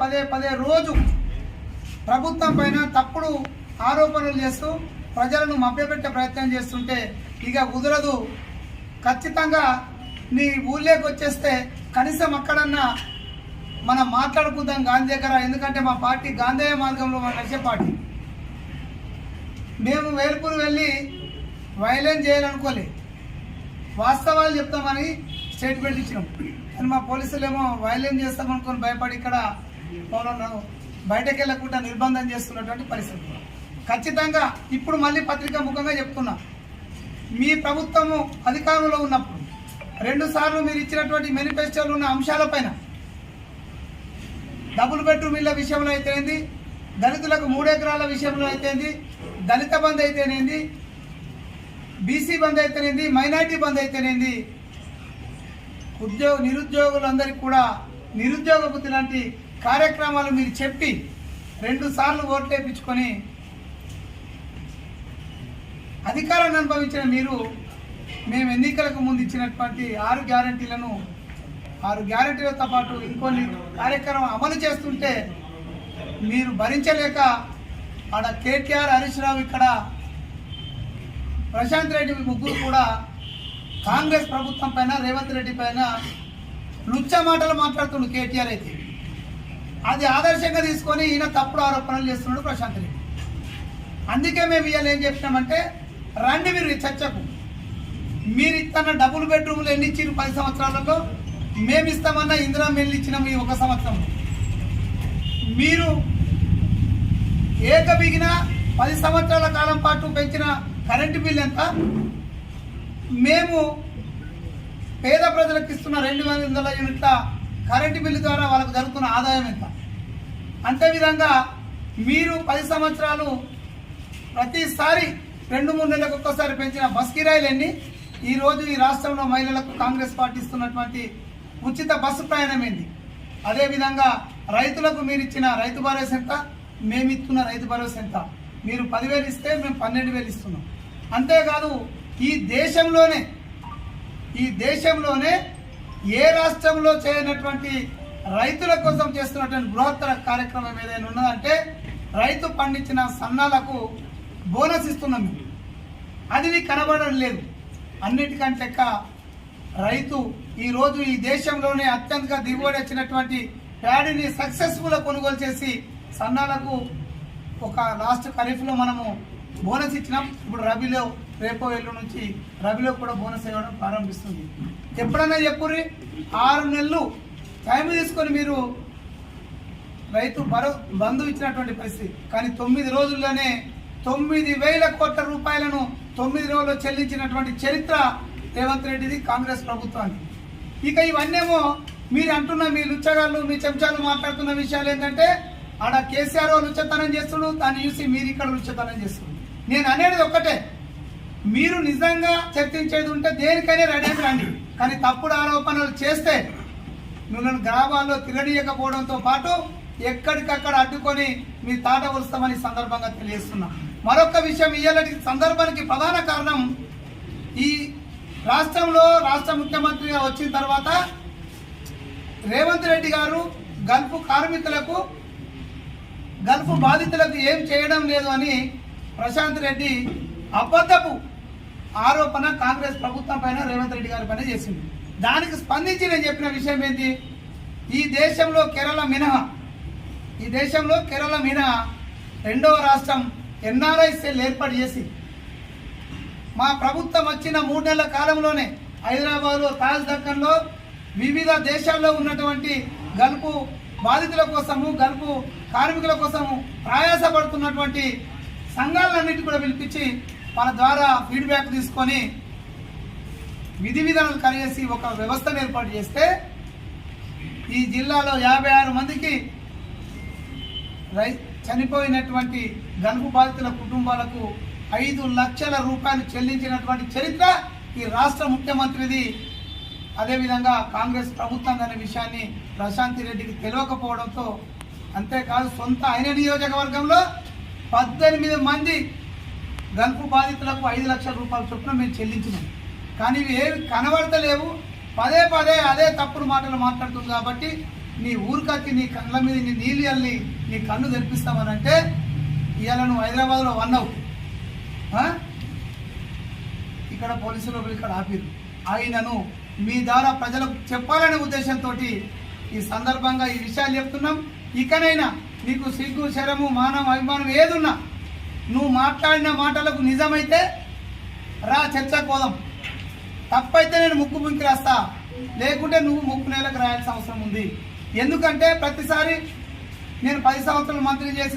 పదే పదే రోజు ప్రభుత్వం పైన తప్పుడు ఆరోపణలు చేస్తూ ప్రజలను మభ్యపెట్టే ప్రయత్నం చేస్తుంటే ఇక కుదరదు. ఖచ్చితంగా నీ ఊళ్ళోకి వచ్చేస్తే కనీసం అక్కడన్నా మనం మాట్లాడుకుందాం గాంధీ దగ్గర ఎందుకంటే మా పార్టీ గాంధేయ మార్గంలో మన నడిచే పార్టీ. మేము వేల్పూర్ వెళ్ళి వైలెన్స్ చేయాలనుకోలే. వాస్తవాలు చెప్తామని స్టేట్మెంట్ ఇచ్చినాం. కానీ మా పోలీసులు ఏమో వైలెన్స్ చేస్తామనుకొని భయపడి ఇక్కడ మమ్మల్ని బయటకు వెళ్ళకుండా నిర్బంధం చేస్తున్నటువంటి పరిస్థితి. ఖచ్చితంగా ఇప్పుడు మళ్ళీ పత్రికా ముఖంగా చెప్తున్నా. మీ ప్రభుత్వము అధికారంలో ఉన్నప్పుడు రెండు సార్లు మీరు ఇచ్చినటువంటి మేనిఫెస్టోలు ఉన్న అంశాలపైన డబుల్ బెడ్రూమ్ ఇళ్ళ విషయంలో అయితేంది దళితులకు మూడెకరాల విషయంలో అయితేంది దళిత బంద్ అయితేనేంది బీసీ బంద్ అయితేనేంది మైనార్టీ బంద్ అయితేనేంది ఉద్యోగ నిరుద్యోగులందరికీ కూడా నిరుద్యోగ లాంటి కార్యక్రమాలు మీరు చెప్పి రెండు సార్లు ఓట్లేపించుకొని అధికారాన్ని అనుభవించిన మీరు మేము ఎన్నికలకు ముందు ఇచ్చినటువంటి ఆరు గ్యారంటీలను ఆరు గ్యారంటీలతో పాటు ఇంకొన్ని కార్యక్రమం అమలు చేస్తుంటే మీరు భరించలేక ఆడ కేటీఆర్ హరీష్ రావు ఇక్కడ ప్రశాంత్ రెడ్డి ముగ్గురు కూడా కాంగ్రెస్ ప్రభుత్వం పైన రేవంత్ రెడ్డి పైన లుచ్చ మాటలు మాట్లాడుతుండు కేటీఆర్ అయితే. అది ఆదర్శంగా తీసుకొని ఈయన తప్పుడు ఆరోపణలు చేస్తున్నాడు ప్రశాంత్ రెడ్డి. అందుకే మేము ఇవాళ ఏం చెప్పినామంటే రండి మీరు చర్చకు. మీరు ఇస్తున్న డబుల్ బెడ్రూమ్లు ఎన్ని ఇచ్చిన పది సంవత్సరాలలో? మేము ఇస్తామన్న ఇందిరా మిల్లు ఇచ్చినాము ఈ ఒక సంవత్సరం. మీరు ఏకబిగిన పది సంవత్సరాల కాలం పాటు పెంచిన కరెంటు బిల్ ఎంత? మేము పేద ప్రజలకు ఇస్తున్న రెండు వందల యూనిట్ల కరెంటు బిల్లు ద్వారా వాళ్ళకు జరుగుతున్న ఆదాయం ఎంత? అంతే విధంగా మీరు పది సంవత్సరాలు ప్రతిసారి రెండు మూడు నెలలకు ఒక్కసారి పెంచిన బస్ కిరాయిలు ఈరోజు ఈ రాష్ట్రంలో మహిళలకు కాంగ్రెస్ పార్టీ ఇస్తున్నటువంటి ఉచిత బస్సు ప్రయాణమైంది అదేవిధంగా రైతులకు మీరు ఇచ్చిన రైతు భరోసా ఎంత? మేము ఇస్తున్న రైతు భరోసా ఎంత? మీరు పదివేలు ఇస్తే మేము పన్నెండు వేలు ఇస్తున్నాం. అంతేకాదు ఈ దేశంలోనే ఈ దేశంలోనే ఏ రాష్ట్రంలో చేయనటువంటి రైతుల కోసం చేస్తున్నటువంటి బృహత్తర కార్యక్రమం ఏదైనా ఉన్నదంటే రైతు పండించిన సన్నాలకు బోనస్ ఇస్తున్నాం మేము. అది నీకు కనబడడం లేదు. అన్నిటికంటే రైతు ఈరోజు ఈ దేశంలోనే అత్యంత దిగుబడి వచ్చినటువంటి ప్యాడీని సక్సెస్ఫుల్గా కొనుగోలు చేసి సన్నాలకు ఒక లాస్ట్ ఖరీఫ్లో మనము బోనస్ ఇచ్చినాం. ఇప్పుడు రబీలో రేపో ఎల్లు నుంచి రబీలో కూడా బోనస్ ఇవ్వడం ప్రారంభిస్తుంది. ఎప్పుడన్నా చెప్పుర్రి? ఆరు నెలలు టైం తీసుకొని మీరు రైతు మరో బంధు ఇచ్చినటువంటి పరిస్థితి. కానీ తొమ్మిది రోజుల్లోనే తొమ్మిది వేల కోట్ల రూపాయలను తొమ్మిది రోజుల్లో చెల్లించినటువంటి చరిత్ర రేవంత్ రెడ్డిది కాంగ్రెస్ ప్రభుత్వానికి. ఇక ఇవన్నేమో మీరు అంటున్న మీ లుచ్చగాళ్ళు మీ చెంచాలు మాట్లాడుతున్న విషయాలు ఏంటంటే ఆడ కేసీఆర్ లుచ్చతనం చేస్తుడు దాన్ని చూసి మీరు ఇక్కడ లుచ్చతనం చేస్తుంది నేను అనేది ఒక్కటే. మీరు నిజంగా చర్చించేది ఉంటే దేనికైనా రెడీ రండి. కానీ తప్పుడు ఆరోపణలు చేస్తే మిమ్మల్ని గ్రామాల్లో తిరగనీయకపోవడంతో పాటు ఎక్కడికక్కడ అడ్డుకొని మీ తాట వలుస్తామని సందర్భంగా తెలియజేస్తున్నా. మరొక విషయం ఇయ్యాలటి సందర్భానికి ప్రధాన కారణం ఈ రాష్ట్రంలో రాష్ట్ర ముఖ్యమంత్రిగా వచ్చిన తర్వాత రేవంత్ రెడ్డి గారు గల్ఫ్ కార్మికులకు గల్ఫ్ బాధితులకు ఏం చేయడం లేదు అని ప్రశాంత్ రెడ్డి అబద్ధపు ఆరోపణ కాంగ్రెస్ ప్రభుత్వం పైన రేవంత్ రెడ్డి గారి పైన చేసింది దానికి స్పందించి నేను చెప్పిన విషయం ఏంటి ఈ దేశంలో కేరళ మినహా. ఈ దేశంలో కేరళ మినహా రెండవ రాష్ట్రం ఎన్ఆర్ఐ సెల్ ఏర్పాటు చేసి మా ప్రభుత్వం వచ్చిన మూడు నెలల కాలంలోనే హైదరాబాద్లో తాజ్ దక్కన్లో వివిధ దేశాల్లో ఉన్నటువంటి గల్పు బాధితుల కోసము గల్పు కార్మికుల కోసము ప్రయాసపడుతున్నటువంటి సంఘాలన్నిటి కూడా పిలిపించి వాళ్ళ ద్వారా ఫీడ్బ్యాక్ తీసుకొని విధి విధానాలు కలిగేసి ఒక వ్యవస్థను ఏర్పాటు చేస్తే ఈ జిల్లాలో యాభై ఆరు మందికి రై చనిపోయినటువంటి గనుపు బాధితుల కుటుంబాలకు ఐదు లక్షల రూపాయలు చెల్లించినటువంటి చరిత్ర ఈ రాష్ట్ర ముఖ్యమంత్రిది. అదేవిధంగా కాంగ్రెస్ ప్రభుత్వం అనే విషయాన్ని ప్రశాంతి రెడ్డికి తెలియకపోవడంతో అంతేకాదు సొంత ఆయన నియోజకవర్గంలో పద్దెనిమిది మంది గల్పు బాధితులకు ఐదు లక్షల రూపాయల చొప్పున మేము చెల్లించినాం. కానీ ఇవి ఏవి కనబడతలేవు. పదే పదే అదే తప్పుడు మాటలు మాట్లాడుతుంది కాబట్టి నీ ఊరికొచ్చి నీ కళ్ళ మీద నీ నీళ్ళు అల్లి నీ కన్ను తెరిపిస్తామనంటే ఇవాళ నువ్వు హైదరాబాద్లో వన్నావు ఇక్కడ పోలీసులు ఇక్కడ ఆపిరు. ఆయనను మీ ద్వారా ప్రజలకు చెప్పాలనే ఉద్దేశంతో ఈ సందర్భంగా ఈ విషయాలు చెప్తున్నాం. ఇకనైనా నీకు సిగ్గు శరము మానం అభిమానం ఏదున్నా నువ్వు మాట్లాడిన మాటలకు నిజమైతే రా చర్చ కోదాం తప్పైతే నేను ముక్కు ముంకి రాస్తా. లేకుంటే నువ్వు ముక్కు నేలకు రాయాల్సిన అవసరం ఉంది. ఎందుకంటే ప్రతిసారి నేను పది సంవత్సరాలు మంత్రి చేసి